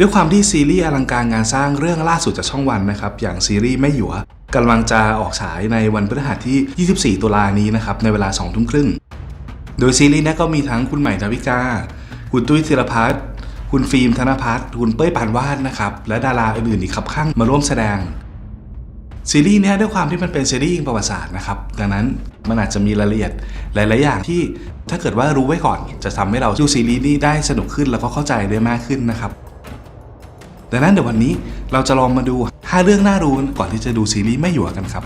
ด้วยความที่ซีรีส์อลังการงานสร้างเรื่องล่าสุดจากช่องวันนะครับ อย่างซีรีส์ไม่หยวกำลังจะออกฉายในวันพฤหัสที่ 24 ตุลานี้นะครับ ในเวลา 2 ทุ่มครึ่ง โดยซีรีส์นี้ก็มีทั้งคุณใหม่ดาวิกา คุณตุ้ยศิรพัฒน์คุณฟิล์มธนพัฒน์คุณเป้ยปานวาดนะครับ และดาราอื่นๆอีกครับข้างมาร่วมแสดง ซีรีส์นี้ด้วยความที่มันเป็นซีรีส์อิงประวัติศาสตร์นะครับ ดังนั้นมันอาจจะมีรายละเอียดหลาย ๆ อย่างที่ถ้าเกิดว่ารู้ไว้ก่อน จะทำให้เราดูซีรีส์นี้ได้สนุกขึ้นแล้วก็เข้าใจได้มากขึ้นนะครับ ดังนั้นเดี๋ยววันนี้เราจะลองมาดู 5 เรื่องน่ารู้ก่อนที่จะดูซีรีส์ไม่หยวกันครับ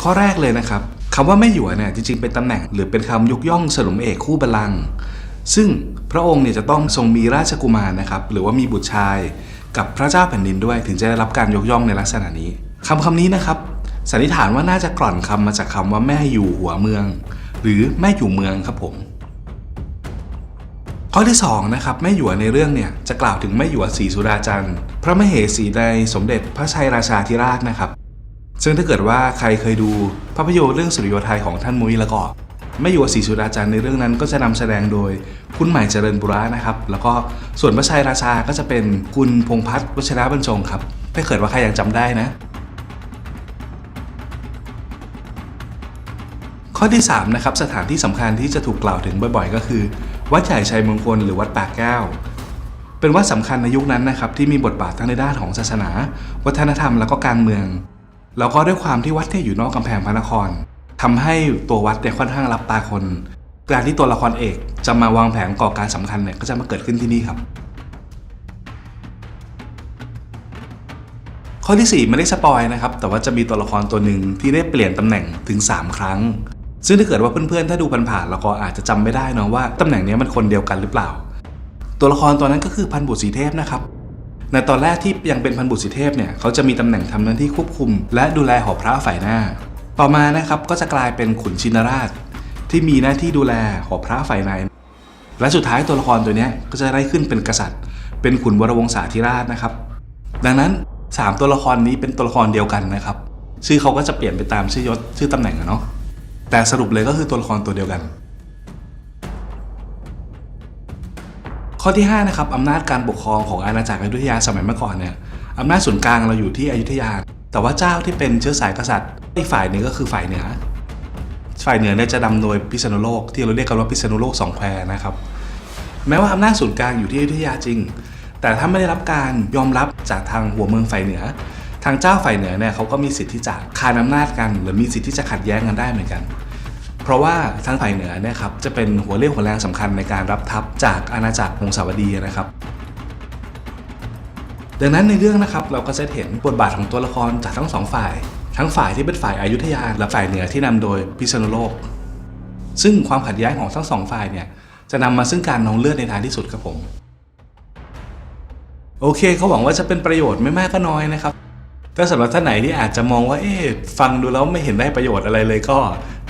ข้อแรกเลยนะครับคำว่าแม่หยวเนี่ยจริงๆเป็นตำแหน่ง หรือเป็นคำยกย่องสนมเอกคู่บัลลังก์ซึ่งพระองค์เนี่ยจะต้องทรงมีราชกุมารนะครับหรือว่ามีบุตรชายกับพระเจ้าแผ่นดินด้วย ถึงจะได้รับการยกย่องในลักษณะนี้คำคำนี้นะครับสันนิษฐานว่าน่าจะกล่อนคำมาจากคำว่าแม่อยู่หัวเมือง หรือแม่อยู่เมืองครับผม ข้อที่2นะครับแม่หยวในเรื่องเนี่ยจะกล่าวถึงแม่หยวศรีสุดาจันทร์พระมเหสีในสมเด็จพระชัยราชาธิราชนะครับ ซึ่งถ้าเกิดว่าใครเคยดูภาพยนตร์เรื่องสุริโยไทยของท่านมุ้ยแล้วก็แม่หยวศรีสุดาจันทร์ในเรื่องนั้นก็จะนำแสดงโดยคุณใหม่เจริญบุระนะครับ แล้วก็ส่วนพระชัยราชาก็จะเป็นคุณพงพัฒน์วชระบรรจงครับถ้าเกิดว่าใครยังจำได้นะข้อที่3นะครับสถานที่สำคัญที่จะถูกกล่าวถึงบ่อยๆ ก็คือ วัดใหญ่ชัยมงคลหรือวัดปากแก้ว เป็นวัดสำคัญในยุคนั้นนะครับที่มีบทบาททั้งในด้านของศาสนา วัฒนธรรมแล้วก็การเมือง แล้วก็ด้วยความที่วัดเนี่ยอยู่นอกกำแพงพระนครทำให้ตัววัดเนี่ยค่อนข้างรับตาคน การที่ตัวละครเอกจะมาวางแผนก่อการสำคัญเนี่ยก็จะมาเกิดขึ้นที่นี่ครับข้อที่ 4 ไม่ได้สปอยนะครับ แต่ว่าจะมีตัวละครตัวหนึ่งที่ได้เปลี่ยนตำแหน่งถึง 3 ครั้ง ซึ่งถ้าเกิดว่าเพื่อนๆ ถ้าดูผ่านๆแล้วก็อาจจะจำไม่ได้นอะว่าตำแหน่งนี้มันคนเดียวกันหรือเปล่า ตัวละครตัวนั้นก็คือพันบุตรสีเทพนะครับ ในตอนแรกที่ยังเป็นพันบุตรสีเทพเนี่ยเขาจะมีตำแหน่งทำหน้าที่ควบคุม และดูแลหอพระฝ่ายหน้า ต่อมานะครับก็จะกลายเป็นขุนชินราช ที่มีหน้าที่ดูแลหอพระฝ่ายใน และสุดท้ายตัวละครตัวนี้ก็จะได้ขึ้นเป็นกษัตริย์ เป็นขุนวรวงศาธิราชนะครับ ดังนั้น 3 ตัวละครนี้เป็นตัวละครเดียวกันนะครับ ชื่อเขาก็จะเปลี่ยนไปตามชื่อยศชื่อตำแหน่งอะเนาะ แต่สรุปเลยก็คือตัวละครตัวเดียวกัน ข้อที่5นะครับอำนาจการปกครองของอาณาจักรอยุธยาสมัยเมื่อก่อนเนี่ยอำนาจศูนย์กลางเราอยู่ที่อยุธยา แต่ว่าเจ้าที่เป็นเชื้อสายกษัตริย์อีกฝ่ายหนึ่งก็คือฝ่ายเหนือ ฝ่ายเหนือเนี่ยจะนำโดยพิษณุโลกที่เราเรียกกันว่าพิษณุโลกสองแควนะครับ แม้ว่าอำนาจศูนย์กลางอยู่ที่อยุธยาจริง แต่ถ้าไม่ได้รับการยอมรับจากทางหัวเมืองฝ่ายเหนือางเจ้าฝ่ายเหนือเนี่ยเขาก็มีสิทธิ์ที่จะคานอำนาจกันหรือมีสิทธิ์ที่จะขัดแย้งกันได้เหมือนกัน เพราะว่าทางฝ่ายเหนือเนี่ยครับจะเป็นหัวเรี่ยวหัวแรงสำคัญในการรับทัพจากอาณาจักรวงศาวดีนะครับ ดังนั้นในเรื่องนะครับเราก็จะเห็นบทบาทของตัวละครจากทั้งสองฝ่าย ทั้งฝ่ายที่เป็นฝ่ายอายุทยาและฝ่ายเหนือที่นำโดยพิษณุโลก ซึ่งความขัดแย้งของทั้งสองฝ่ายเนี่ยจะนำมาซึ่งการนองเลือดในท้ายที่สุดครับผม โอเคเขาหวังว่าจะเป็นประโยชน์ไม่มากก็น้อยนะครับ แต่สำหรับท่านไหนที่อาจจะมองว่าเอ๊ะฟังดูแล้วไม่เห็นได้ประโยชน์อะไรเลยก็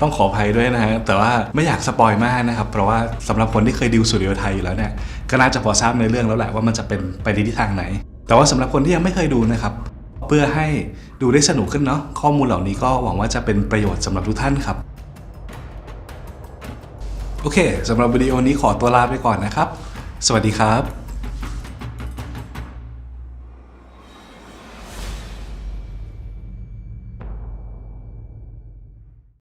ต้องขออภัยด้วยนะฮะแต่ว่าไม่อยากสปอยมากนะครับเพราะว่าสำหรับคนที่เคยดิวสุริโยไทยอยู่แล้วเนี่ยก็น่าจะพอทราบในเรื่องแล้วแหละว่ามันจะเป็นไปในทิศทางไหน แต่ว่าสำหรับคนที่ยังไม่เคยดูนะครับเพื่อให้ดูได้สนุกขึ้นเนาะข้อมูลเหล่านี้ก็หวังว่าจะเป็นประโยชน์สำหรับทุกท่านครับโอเคสำหรับวิดีโอนี้ขอตัวลาไปก่อนนะครับ สวัสดีครับ